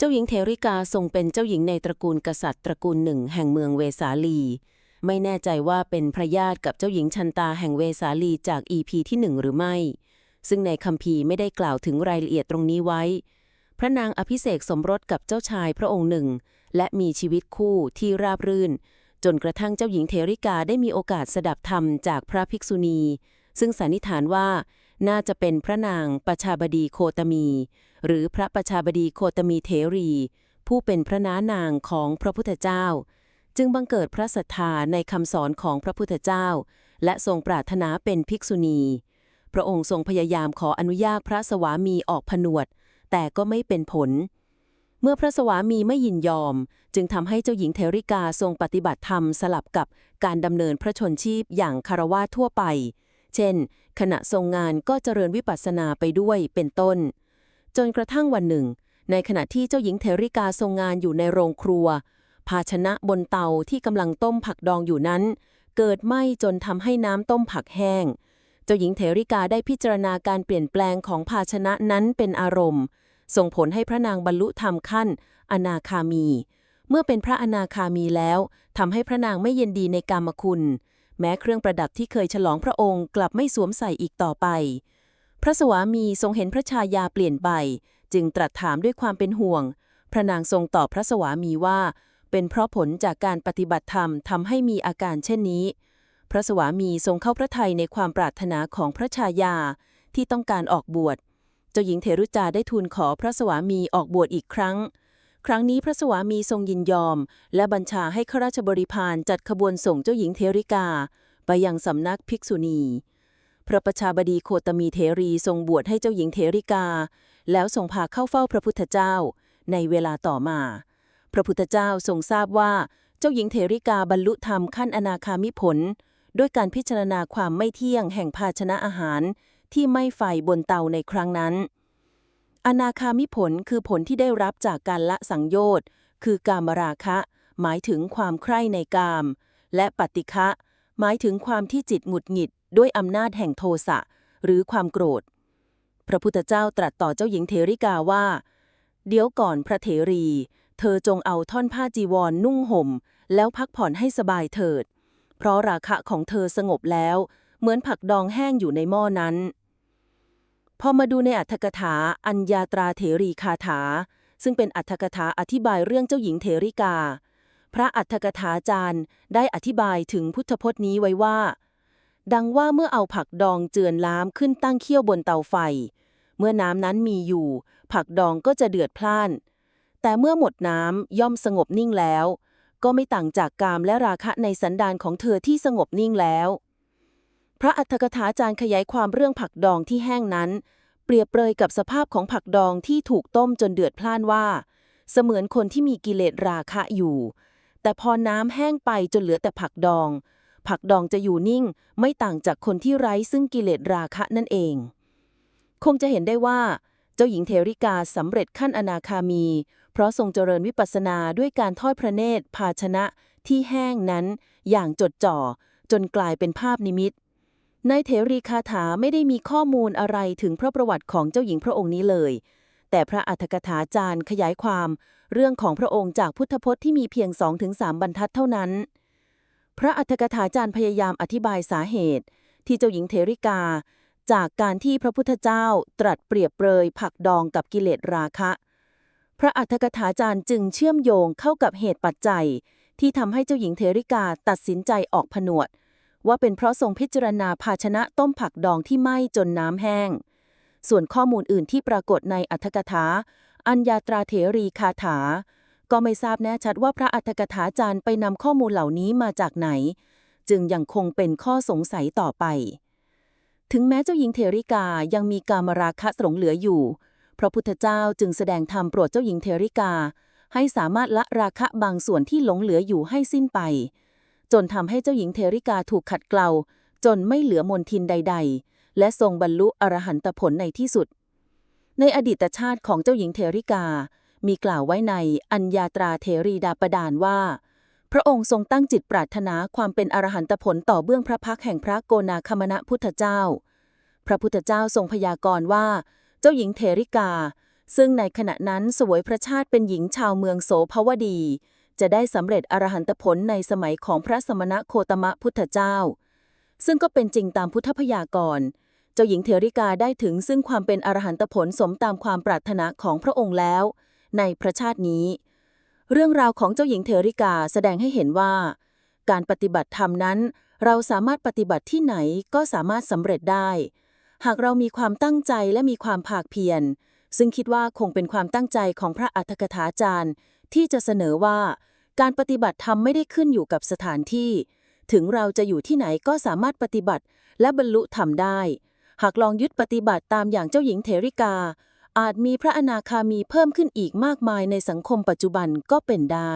เจ้าหญิงเทริกาทรงเป็นเจ้าหญิงในตระกูลกษัตริย์ตระกูลหนึ่งแห่งเมืองเวสาลี ไม่แน่ใจว่าเป็นพระญาติกับเจ้าหญิงชันตาแห่งเวสาลีจากอีพีที่หนึ่งหรือไม่ ซึ่งในคัมภีร์ไม่ได้กล่าวถึงรายละเอียดตรงนี้ไว้ พระนางอภิเษกสมรสกับเจ้าชายพระองค์หนึ่ง และมีชีวิตคู่ที่ราบรื่น จนกระทั่งเจ้าหญิงเทริกาได้มีโอกาสสดับธรรมจากพระภิกษุณี ซึ่งสันนิษฐานว่าน่าจะเป็นพระนางประชาบดีโคตมี หรือพระประชาบดีโคตมีเทรี ผู้เป็นพระน้านางของพระพุทธเจ้า จึงบังเกิดพระศรัทธาในคำสอนของพระพุทธเจ้า และทรงปรารถนาเป็นภิกษุณี พระองค์ทรงพยายามขออนุญาตพระสวามีออกผนวด แต่ก็ไม่เป็นผล เมื่อพระสวามีไม่ยินยอม จึงทำให้เจ้าหญิงเทริกาทรงปฏิบัติธรรมสลับกับการดำเนินพระชนชีพอย่างคารวะทั่วไป เช่น ขณะทรงงานก็เจริญวิปัสสนาไปด้วยเป็นต้น จนกระทั่งวันหนึ่ง ในขณะที่เจ้าหญิงเทริกาทรงงานอยู่ในโรงครัว ภาชนะบนเตาที่กำลังต้มผักดองอยู่นั้น เกิดไหม้จนทำให้น้ำต้มผักแห้ง เจ้าหญิงเทริกาได้พิจารณาการเปลี่ยนแปลงของภาชนะนั้นเป็นอารมณ์ ส่งผลให้พระนางบรรลุธรรมขั้น อนาคามี เมื่อเป็นพระอนาคามีแล้วทำให้พระนางไม่เย็นดีในกามคุณ แม้เครื่องประดับที่เคยฉลองพระองค์กลับไม่สวมใส่อีกต่อไป พระสวามีทรงเห็นพระชายาเปลี่ยนไปจึงตรัสถามด้วยความเป็นห่วง พระนางทรงตอบพระสวามีว่า เป็นเพราะผลจากการปฏิบัติธรรมทำให้มีอาการเช่นนี้ พระสวามีทรงเข้าพระทัยในความปรารถนาของพระชายาที่ต้องการออกบวช เจ้าหญิงเทรุจาได้ทูลขอพระสวามีออกบวชอีกครั้ง ครั้งนี้พระสวามีทรงยินยอม และบัญชาให้ข้าราชบริพารจัดขบวนส่งเจ้าหญิงเทริกา ไปยังสำนักภิกษุณี พระประชาบดีโคตมีเทรีทรงบวชให้เจ้าหญิงเทริกา แล้วทรงพาเข้าเฝ้าพระพุทธเจ้า ในเวลาต่อมา พระพุทธเจ้าทรงทราบว่าเจ้าหญิงเทริกาบรรลุธรรมขั้นอนาคามิผล ด้วยการพิจารณาความไม่เที่ยงแห่งภาชนะอาหารที่ไม่ไฟบนเตาในครั้งนั้น อนาคามิผลคือผลที่ได้รับจากการละสังโยชน์ คือกามราคะ หมายถึงความใคร่ในกาม และปฏิฆะหมายถึงความที่จิตหงุดหงิด ด้วยอำนาจแห่งโทสะหรือความโกรธ พระพุทธเจ้าตรัสต่อเจ้าหญิงเทริกาว่า เดี๋ยวก่อนพระเถรี เธอจงเอาท่อนผ้าจีวรนนุ่งห่ม แล้วพักผ่อนให้สบายเถิด เพราะราคะของเธอสงบแล้ว เหมือนผักดองแห้งอยู่ในหม้อนั้น พอมาดูในอัธกถาอัญญาตราเถรีคาถา ซึ่งเป็นอัธกถาอธิบายเรื่องเจ้าหญิงเทริกา พระอัธกถาจารย์ได้อธิบายถึงพุทธพจน์นี้ไว้ว่า ดังว่าเมื่อเอาผักดองเจือนล้ามขึ้นตั้งเคี่ยวบนเตาไฟ เมื่อน้ำนั้นมีอยู่ ผักดองก็จะเดือดพล่าน แต่เมื่อหมดน้ำย่อมสงบนิ่งแล้ว ก็ไม่ต่างจากกามและราคะในสันดานของเธอที่สงบนิ่งแล้ว พระอัฏฐกถาจารย์ขยายความเรื่องผักดองที่แห้งนั้น เปรียบเปรยกับสภาพของผักดองที่ถูกต้มจนเดือดพล่านว่า เสมือนคนที่มีกิเลสราคะอยู่ แต่พอน้ำแห้งไปจนเหลือแต่ผักดอง ผักดองจะอยู่นิ่ง ไม่ต่างจากคนที่ไร้ซึ่งกิเลสราคะนั่นเอง คงจะเห็นได้ว่า เจ้าหญิงเทริกาสำเร็จขั้นอนาคามี เพราะทรงเจริญวิปัสสนาด้วยการทอดพระเนตร ภาชนะที่แห้งนั้น อย่างจดจ่อ จนกลายเป็นภาพนิมิตในเถรีคาถาไม่ได้มีข้อมูลอะไรถึงพระประวัติของเจ้าหญิงพระองค์นี้เลย แต่พระอัฏฐกถาจารย์ขยายความ เรื่องของพระองค์จากพุทธพจน์ที่มีเพียง2-3บรรทัดเท่านั้น พระอัฏฐกถาจารย์พยายามอธิบายสาเหตุ ที่เจ้าหญิงเทริกา จากการที่พระพุทธเจ้าตรัสเปรียบเปรยผักดองกับกิเลสราคะ พระอัฏฐกถาจารย์จึงเชื่อมโยงเข้ากับเหตุปัจจัย ที่ทำให้เจ้าหญิงเทริกาตัดสินใจออกผนวด ว่าเป็นเพราะทรงพิจารณาภาชนะต้มผักดองที่ไหม้จนน้ำแห้ง ส่วนข้อมูลอื่นที่ปรากฏในอัฏฐกถาอัญญาตราเถรีคาถา ก็ไม่ทราบแน่ชัดว่าพระอัฏฐกถาจารย์ไปนำข้อมูลเหล่านี้มาจากไหน จึงยังคงเป็นข้อสงสัยต่อไป ถึงแม้เจ้าหญิงเทริกายังมีกามราคะหลงเหลืออยู่ พระพุทธเจ้าจึงแสดงธรรมโปรดเจ้าหญิงเทริกา ให้สามารถละราคะบางส่วนที่หลงเหลืออยู่ให้สิ้นไป จนทำให้เจ้าหญิงเทริกาถูกขัดเกลาจนไม่เหลือมนทินใด ๆ และทรงบรรลุอรหันตผลในที่สุด ในอดีตชาติของเจ้าหญิงเทริกา มีกล่าวไว้ในอัญญาตราเทรีดาประดานว่า พระองค์ทรงตั้งจิตปรารถนาความเป็นอรหันตผลต่อเบื้องพระพักแห่งพระโกนาคมณะพุทธเจ้า พระพุทธเจ้าทรงพยากรณ์ว่า เจ้าหญิงเทริกา ซึ่งในขณะนั้นสวยพระชาติเป็นหญิงชาวเมืองโสภวดี จะได้สำเร็จอรหันตผลในสมัยของพระสมณะโคตมะพุทธเจ้า ซึ่งก็เป็นจริงตามพุทธพยากรณ์เจ้าหญิงเทริกาได้ถึงซึ่งความเป็นอรหันตผลสมตามความปรารถนาของพระองค์แล้ว ในพระชาตินี้ เรื่องราวของเจ้าหญิงเทริกาแสดงให้เห็นว่า การปฏิบัติธรรมนั้น เราสามารถปฏิบัติที่ไหนก็สามารถสำเร็จได้ หากเรามีความตั้งใจและมีความภาคเพียร ซึ่งคิดว่าคงเป็นความตั้งใจของพระอัฏฐกถาจารย์ ที่จะเสนอว่า การปฏิบัติธรรมไม่ได้ขึ้นอยู่กับสถานที่ ถึงเราจะอยู่ที่ไหนก็สามารถปฏิบัติและบรรลุธรรมได้ หากลองยึดปฏิบัติตามอย่างเจ้าหญิงเทริกา อาจมีพระอนาคามีเพิ่มขึ้นอีกมากมายในสังคมปัจจุบันก็เป็นได้